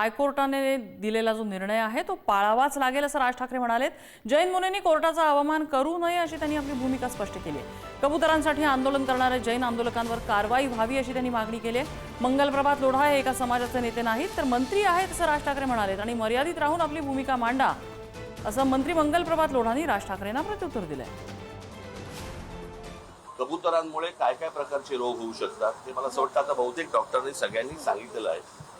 हायकोर्टाने दिलेला जो निर्णय आहे तो पाळावाच लागेल असं राज ठाकरे म्हणालेत. जैन मुनेंनी कोर्टाचा अवमान करू नये अशी त्यांनी आपली भूमिका स्पष्ट केली आहे. कबुतरांसाठी आंदोलन करणाऱ्या जैन आंदोलकांवर कारवाई व्हावी अशी त्यांनी मागणी केली आहे. मंगलप्रभात लोढा हे एका समाजाचे नेते नाहीत तर मंत्री आहेत असं राज ठाकरे म्हणालेत. आणि मर्यादित राहून आपली भूमिका मांडा असं मंत्री मंगलप्रभात लोढांनी राज ठाकरेंना प्रत्युत्तर दिलंय. कबुतरांमुळे काय काय प्रकारचे रोग होऊ शकतात ते मला असं वाटतं आता बहुतेक डॉक्टरांनी सगळ्यांनी सांगितलेलं आहे.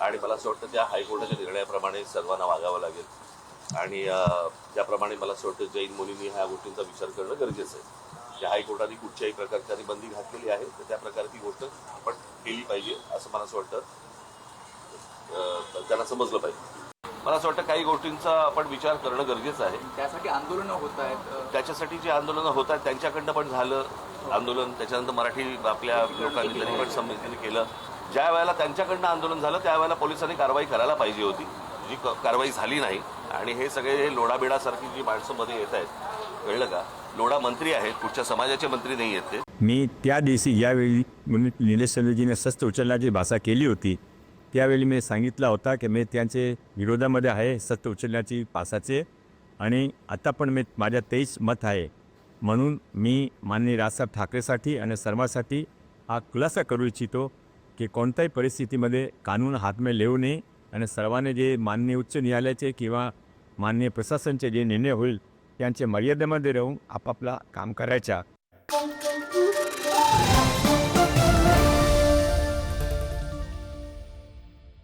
आणि मला असं वाटतं त्या हायकोर्टाच्या निर्णयाप्रमाणे सर्वांना वागावं लागेल. आणि त्याप्रमाणे मला असं वाटतं जैन मुलींनी ह्या गोष्टींचा विचार करणं गरजेचं आहे. त्या हायकोर्टाने कुठच्याही प्रकारची बंदी घातलेली आहे तर त्या प्रकारची गोष्ट आपण केली पाहिजे असं मला असं वाटतं. त्यांना समजलं पाहिजे. मला असं वाटतं काही गोष्टींचा आपण विचार करणं गरजेचं आहे. त्यासाठी आंदोलनं होत आहेत. त्याच्यासाठी जे आंदोलनं होत आहेत त्यांच्याकडनं पण झालं आंदोलन. त्याच्यानंतर मराठी आपल्या लोकांनी त्यांनी पण समितीने केलं. ज्या वेळेला त्यांच्याकडनं आंदोलन झालं त्यावेळेला पोलिसांनी कारवाई करायला पाहिजे होती. जी क- कारवाई झाली नाही आणि हे सगळे हे लोढाबिडासारखी जी माणसं मध्ये येत आहेत कळलं का? लोढा मंत्री आहेत कुठच्या समाजाचे मंत्री नाही आहेत ते. मी त्या दिवशी यावेळी निलेश चंद्रजीने शस्त्र उचलण्याची भाषा केली होती. त्यावेळी मी सांगितला होता की मी त्यांचे विरोधामध्ये आहे सत्य उचलण्याची पासाचे आणि आता पण मी माझ्या तेच मत आहे. म्हणून मी माननीय राजसाहेब ठाकरेसाठी आणि सर्वांसाठी हा खुलासा करू इच्छितो. की कोणत्याही परिस्थितीमध्ये कानून हातमे लेऊ नये आणि सर्वांनी जे माननीय उच्च न्यायालयाचे किंवा माननीय प्रशासनचे जे निर्णय होईल त्यांच्या मर्यादेमध्ये राहून आपापला काम करायच्या